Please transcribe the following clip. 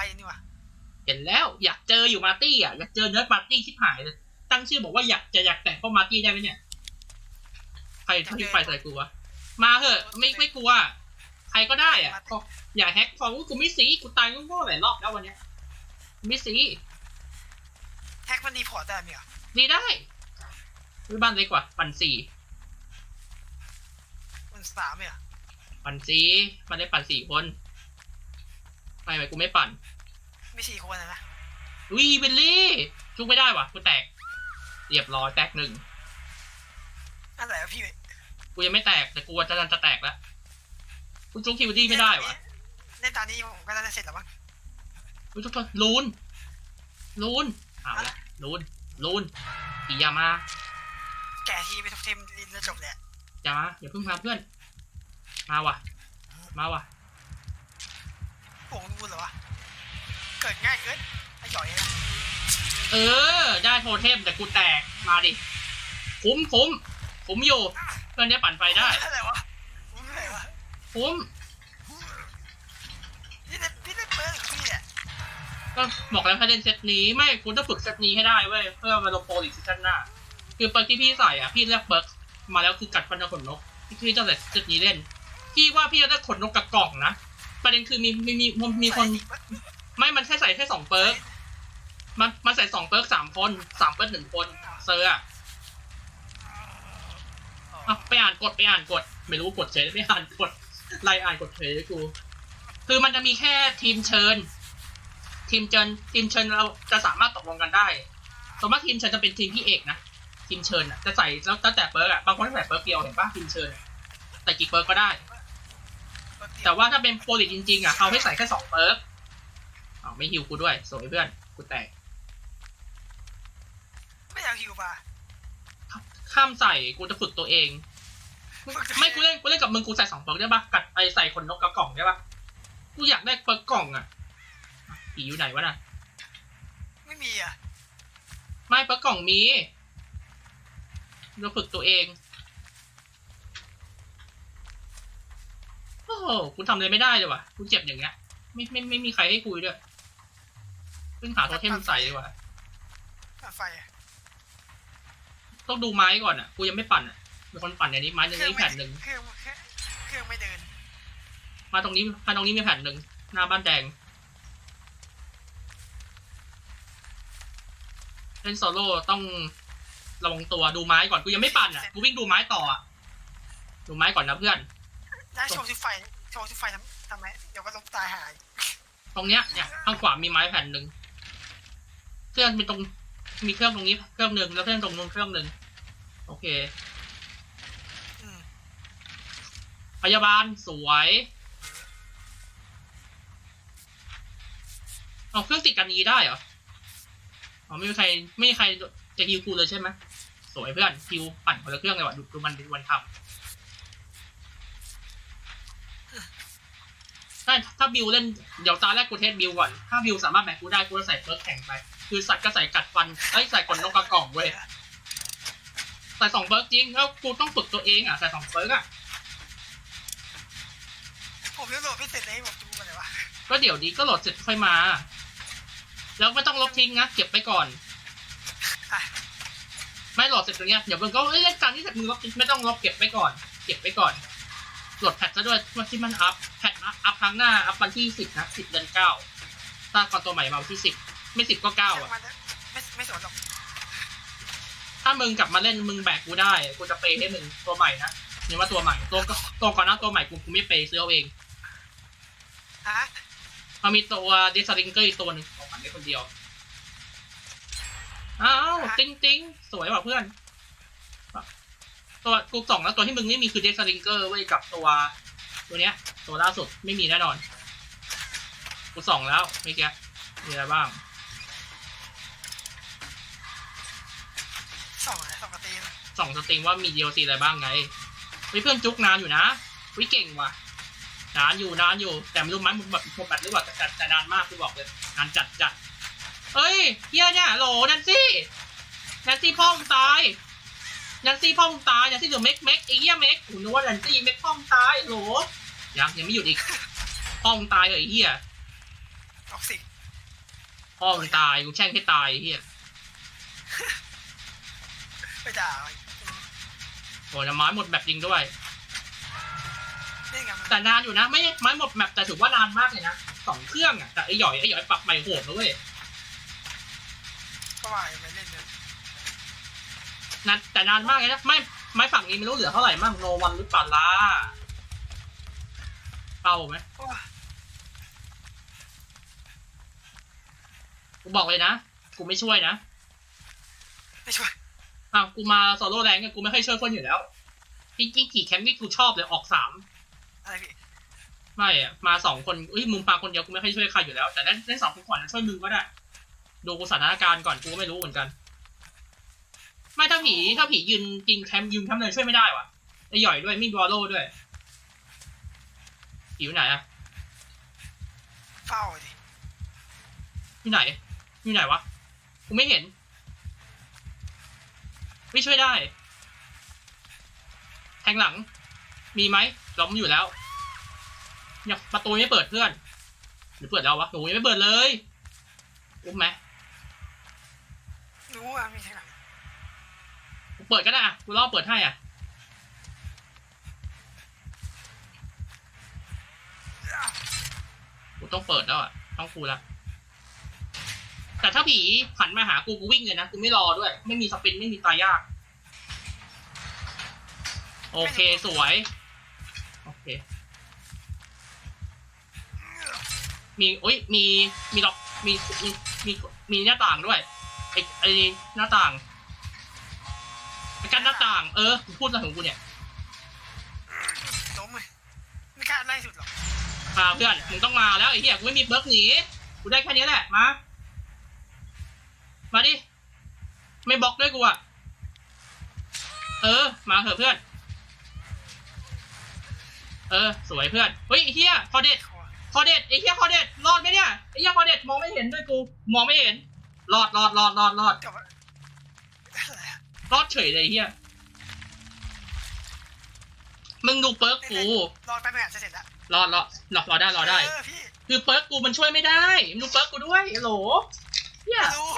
ได้นี่วะเห็นแล้วอยากเจออยู่มาร์ตี้อะอยากเจอเนิร์ดมาร์ตี้ชิบหายเลยตั้งชื่อบอกว่าอยากจะอยากแต่งพ่อมาร์ตี้ได้ไหมเนี่ยใครที่ไฟใส่กูวะมาเถอะไม่ไม่กลัว ใครก็ได้อะก็อย่าแฮกฟอร์กูไม่สีกูตายโง่ๆหลายรอบแล้ววันเนี้ยไม่สีแท็กมันดีพอร์ตได้ไหมอะดีได้ซื้อบ้านเล็กกว่าปันสี่มันสามเนี่ยปันสี่มันได้ปั่นสี่คน ทำไมกูไม่ปั่นไม่สี่คนนะนะวีเบลลี่จุกไม่ได้ว่ะกูแตกเรียบร้อยแตกหนึ่งอะไรวะพี่กูยังไม่แตกแต่กูจะจะแตกแล้วกูจุกคิวดี้ไม่ได้ว่ะเล่นตอนนี้ผมก็น่าจะเสร็จแล้วมั้งกูจุกลูนลูนเอาละลูนลูนอียามาแกทีไปทุกเทมลินจะจบเลยอย่ามาอย่าเพิ่งมาเพื่อน มาว่ะ มาว่ะ โป่งรูนเหรอวะ เกิดง่ายเกินไอ้หย่อยนะเออ ได้โทเทมแต่กูแตก มาดิ คุ้มคุ้มคุ้มอยู่เพื่อนเนี้ยปั่นไฟได้ อะไรวะอะไรวะคุ้มพี่เล่นพี่เล่นเปิร์กพี่อะก็บอกแล้วถ้าเล่นเซตนี้ไม่คุณต้องฝึกเซตนี้ให้ได้เว้ยเพื่อมาลงโปรอีกซีซั่นหน้า คือเปิร์กที่พี่ใส่อะพี่เลือกเปิร์กมาแล้วคือกัดฟันกับขนนกที่พี่ต้องใส่เซตนี้เล่น พี่ว่าพี่จะได้ขนนกกับกล่องนะ ประเด็นคือมีมีมีมีมีคน ไม่มันแค่ใส่แค่สองเปิร์กมันมันใส่สองเปิร์กสามคนสามเปิร์กหนึ่งคน เซอร์อะอะไปอ่านกฎไปอ่านกฎไม่รู้กฎเฉยไม่อ่านกฎไล่อ่านกฎเฉยกู คือมันจะมีแค่ทีมเชิญ ทีมเชิญทีมเชิญเราจะสามารถตกลงกันได้สมมติทีมเชิญจะเป็นทีมพี่เอกนะทีมเชิญอะจะใส่แล้วตั้งแต่เปิร์กอะบางคนใส่เปิร์กเดียวเห็นปะทีมเชิญอะแต่กี่เปิร์กก็ได้ แต่ว่าถ้าเป็นโปรลิจริงๆอะเขาให้ใส่แค่สองเปิร์กอ้าวไม่ฮิวกูด้วยสวยเพื่อนกูแตกไม่อยากหิวป่ะข้ามใส่กูจะฝึกตัวเอง ไม่กูเล่นกูเล่นกับมึงกูใส่สองเปิร์กได้ปะกัดไอใส่คนนกกับกล่องได้ปะกูอยากได้เปิร์กกล่องอะอะผีอยู่ไหนวะน่ะไม่มีอะไม่เปิร์กกล่องมีเราฝึกตัวเอง โอ้โหกูทำอะไรไม่ได้เลยว่ะกูเจ็บอย่างเงี้ย ไม่ไม่ไม่มีใครให้คุยด้วยเพิ่งหาโทเทมใส่ดีกว่าไฟต้องดูไม้ก่อนอะ กูยังไม่ปั่นอะมีคนปั่นอย่างนี้ไม้หนึ่งนี่แผ่นหนึ่งเครื่องเครื่องไม่เดิน มาตรงนี้มาตรงนี้มีแผ่นหนึ่งหน้าบ้านแดงเล่นโซโล่ต้องระวังตัวดูไม้ก่อนกูยังไม่ปั่นอะกูวิ่งดูไม้ต่ออะดูไม้ก่อนนะเพื่อน ได้โชว์ที่ไฟโชว์ที่ไฟทำทำไมเดี๋ยวก็ล้มตายหายตรงเนี้ยเนี่ยข้างขวามีไม้แผ่นหนึ่งเครื่องมีตรงมีเครื่องตรงนี้เครื่องหนึ่งแล้วเครื่องตรงนู้นเครื่องหนึ่งโอเค อืมพยาบาลสวยเอาเครื่องติดกันนี้ได้เหรออ๋อไม่มีใครไม่มีใครจะฮิวกูเลยใช่ไหมสวยเพื่อนฮิวปั่นคนละเครื่องเลยว่ะดูดูมันดูมันทำ ถ้าถ้าบิวเล่นเดี๋ยวตาแรกกูเทสบิวก่อน ถ้าบิวสามารถแบกกูได้กูจะใส่เฟิร์สแข่งไป คือสัตว์ก็ใส่กัดฟันไอ้ยใส่ขนนกกระกล่องเว้ยใส่สองเฟิร์สจริงแล้วกูต้องฝึกตัวเองอะใส่สองเฟิร์สอะผมยังโหลดไม่เสร็จเลยให้ผมดูกันเลยวะก็เดี๋ยวนี้ก็โหลดเสร็จค่อยมา แล้วไม่ต้องลบทิ้งนะเก็บไปก่อนอะไม่โหลดเสร็จตรงเนี้ยเดี๋ยวมึงก็เอ้ยเล่นการที่เสร็จมึงลบทิ้งไม่ต้องลบเก็บไปก่อน เก็บไปก่อน โหลดแพทซะด้วยวันที่มันอัพแพทอัพครั้งหน้าอัพวันที่สิบนะสิบเดือนเก้าถ้าก่อนตัวใหม่มาวันที่สิบไม่สิบก็เก้าอะมันไม่ไม่สนหรอก ถ้ามึงกลับมาเล่นมึงแบกกูได้กูจะเปย์ให้มึงตัวใหม่นะนี่ว่าตัวใหม่ตัวก็ตัวก่อนหน้าตัวใหม่กูกูไม่เปย์ซื้อเอาเองฮะมันมีตัวดิสลิงเกอร์อีกตัวหนึ่งของมันได้คนเดียวอ้าวติงติงสวยว่ะเพื่อน ตัวกูส่องแล้วตัวที่มึงไม่มีคือเดสลิงเกอร์เว้ยกับตัว ตัวเนี้ย ตัวล่าสุดไม่มีแน่นอนกูส่องแล้วเมื่อกี้มีอะไรบ้างสองอะไรสองกระตีนส่องสตริงว่ามี DLC อะไรบ้างไงเฮ้ยเพื่อนจุกนานอยู่นะวิเก่งว่ะนานอยู่นานอยู่ แต่ไม่รู้มันแบบหมดแบตหรือเปล่าแต่แต่แต่นานมากกูบอกเลยนานจัดจัดเอ้ยเฮียเนี่ยโหลนันซี่นันซี่พ่อมึงตาย นันซี่พ่อมึงตายนันซี่เดือเม็กเม็กไอ้เหี้ยเม็กกูนึกว่านันซี่เม็กพ่อมึงตายโหลยังยังไม่หยุดอีกพ่อมึงตายเลยไอ้เหี้ยออกสิพ่อมึงตายกูแช่งให้ตายไอ้เฮียไปด่าโอ้ยน้ำไม้หมดแบบจริงด้วยนี่ไงมันแต่นานอยู่นะ ไม่ไม้หมดแมปแต่ถือว่านานมากเลยนะสองเครื่องอะแต่ไอ้หย่อยไอ้หย่อยปรับใหม่โหดนะเว้ยก็ว่าไปเล่นเนี่ยนานแต่นานมากเลยนะไม่ไม้ฝั่งนี้ไม่รู้เหลือเท่าไหร่มั่งโนวันหรือเปล่าล่ะเป้าไหมโอ้ยกูบอกเลยนะกูไม่ช่วยนะไม่ช่วยอ้าวกูมาโซโล่แรงเนี่ยกูไม่ค่อยช่วยคนอยู่แล้วจริงๆขี่แคมป์นี่กูชอบเลยออกสามอะไรพี่ไม่อะมาสองคนอุ้ยมึงปาคนเดียวกูไม่ค่อยช่วยใครอยู่แล้ว แต่ได้ได้สองคนก่อนนะช่วยมึงก็ได้ดูกูสถานการณ์ก่อนกูก็ไม่รู้เหมือนกัน ไม่ถ้าผีถ้าผียืนกินแคมป์ยืนแคมป์เลยช่วยไม่ได้วะไอหย่อยด้วยมีดวอลโล่ด้วยผีอยู่ไหนอะเฝ้าดิอยู่ไหนอยู่ไหนวะกูไม่เห็น ไม่ช่วยได้ แทงหลัง มีไหมล้มอยู่แล้วเนี่ยประตูยังไม่เปิดเพื่อน หรือเปิดแล้ววะหนูยังไม่เปิดเลยอุ้มไหมรู้ว่ามีทางไหนกู เปิดก็ได้อะกูรอเปิดให้อะกูต้องเปิดแล้วอะต้องกูละแต่ถ้าผีหันมาหากูกูวิ่งเลยนะกูไม่รอด้วย ไม่มีสปรินต์ไม่มีตายยาก โอเคสวย โอเค มีโอ้ยมีมีล็อกมีมีมีมีหน้าต่างด้วยไอไอหน้าต่าง ต่าง เออกูพูดอะไรของกูเนี่ยล้มเลยไม่กล้าไล่สุดหรอกมาเพื่อนมึงต้องมาแล้วไอ้เหี้ยกูไม่มีเบิร์กหนีกูได้แค่นี้แหละมา มาดิไม่บล็อกด้วยกูอะเออ มาเถอะเพื่อน เออ สวยเพื่อนเฮ้ยไอ้เหี้ยพอเด็ดคอคอเด็ดไอ้เหี้ยคอเด็ดรอดไหมเนี่ยไอ้เหี้ยคอเด็ดมองไม่เห็นด้วยกู มองไม่เห็นรอดรอดรอดรอดรอดกับอะไรอะรอดเฉยเลยไอ้เหี้ย มึงดูเปิร์กกู รอดไปไม่อาจจะเสร็จแล้วรอดรอรอดรอได้รอได้ เออพี่คือเปิร์กกูมันช่วยไม่ได้มึงดูเปิร์กกูด้วยไอ้โหลเยรู้